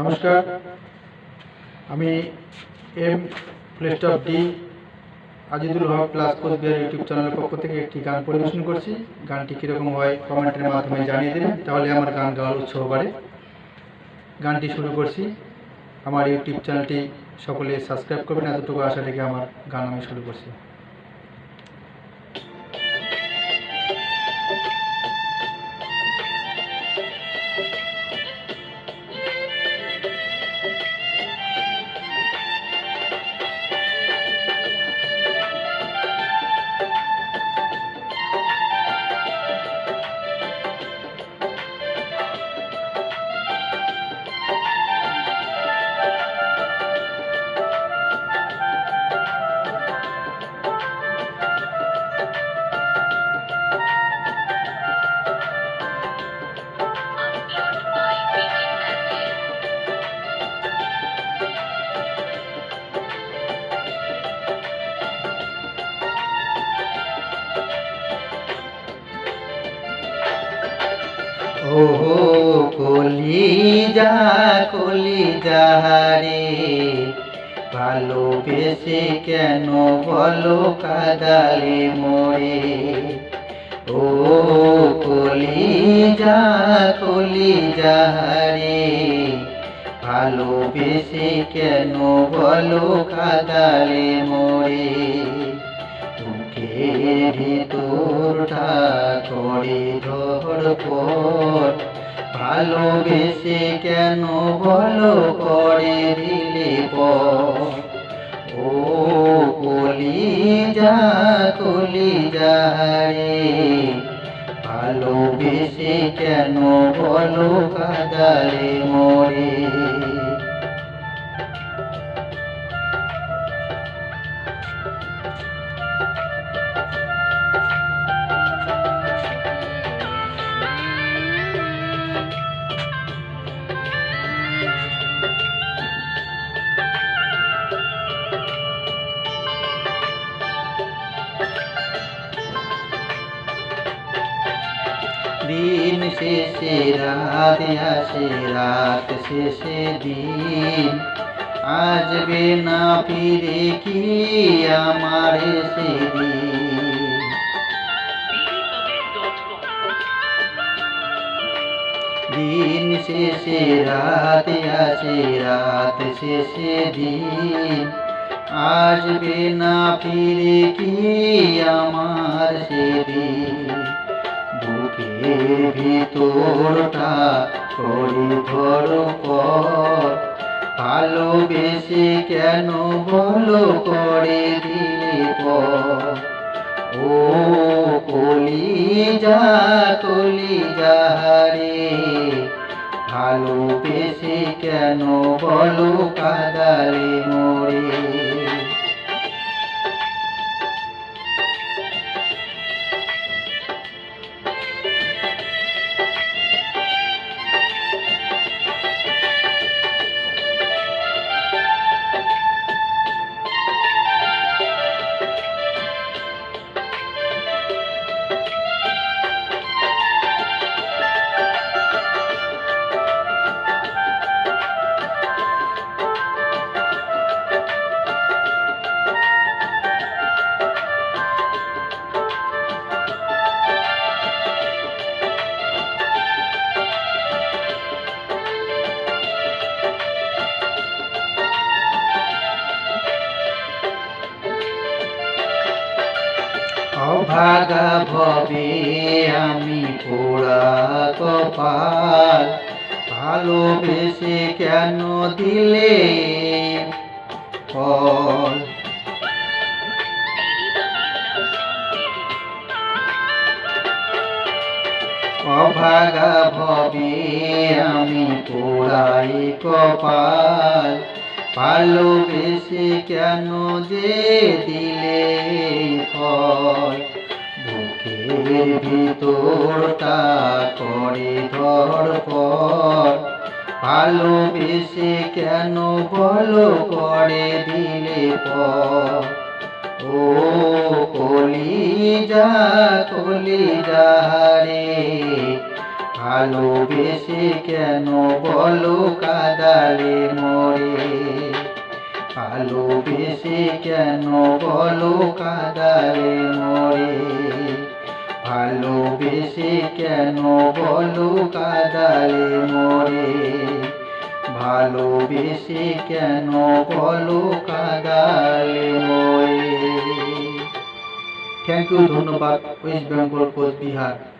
নমস্কার। আমি এম প্লেস্টপ ডি আজিদুল হক প্লাস কোচবিহার ইউটিউব চ্যানেলের পক্ষ থেকে একটি গান পরিবেশন করছি। গানটি কীরকম হয় কমেন্টের মাধ্যমে জানিয়ে দেবেন, তাহলে আমার গান গাওয়ার উৎসাহ বাড়ে। গানটি শুরু করছি। আমার ইউটিউব চ্যানেলটি সকলে সাবস্ক্রাইব করবেন। এতটুকু আশা রেখে আমার গান আমি শুরু করছি। ও কলিজা কলিজা রে ভালোবেসে কেন বলো কাদালে মরে ও কলিজা কলিজা রে ভালোবেসে কেন বলো কাদালে মরে বুকের ভিতরটা করে ধর ভালোবেসে কেন বলো করে দিলে ও কলিজা কলিজা রে, ভালোবেসে কেন বলো কাদালে মরে? दीन से से रात या से रात से से दीन आज बिना फिरे की हमारे से दीन दीन से से रात या से रात से से दीन आज बिना फिरे की हमारे से दीन বুকের ভিতরটা করে ধর পর? ভালোবেসে কেন বলো করে দিলে পর? ও কলিজা কলিজা রে ভালোবেসে কেন বলো কাদালে মরে অভাগা ভবে আমি পোড়া কপাল। ভালোবেসে কেন দিলে? ফল অভাগা ভবে আমি পোড়াই কপাল। ভালোবেসে কেন যে দিলে? ফল বুকের ভিতরটা করে ধর পর। ভালোবেসে কেন বলো করে দিলে পর? ও কলিজা কলিজা রে ভালোবেসে কেন বলো কাদালে মরে? ভালোবেসে কেন বলো কাদালে মরে? ভালোবেসে কেন বলো কাদালে মরে? ভালোবেসে কেন বলো কাদালে মরে? থ্যাংক ইউ ধন্যবাদ ওয়েস্ট বেঙ্গল কোচবিহার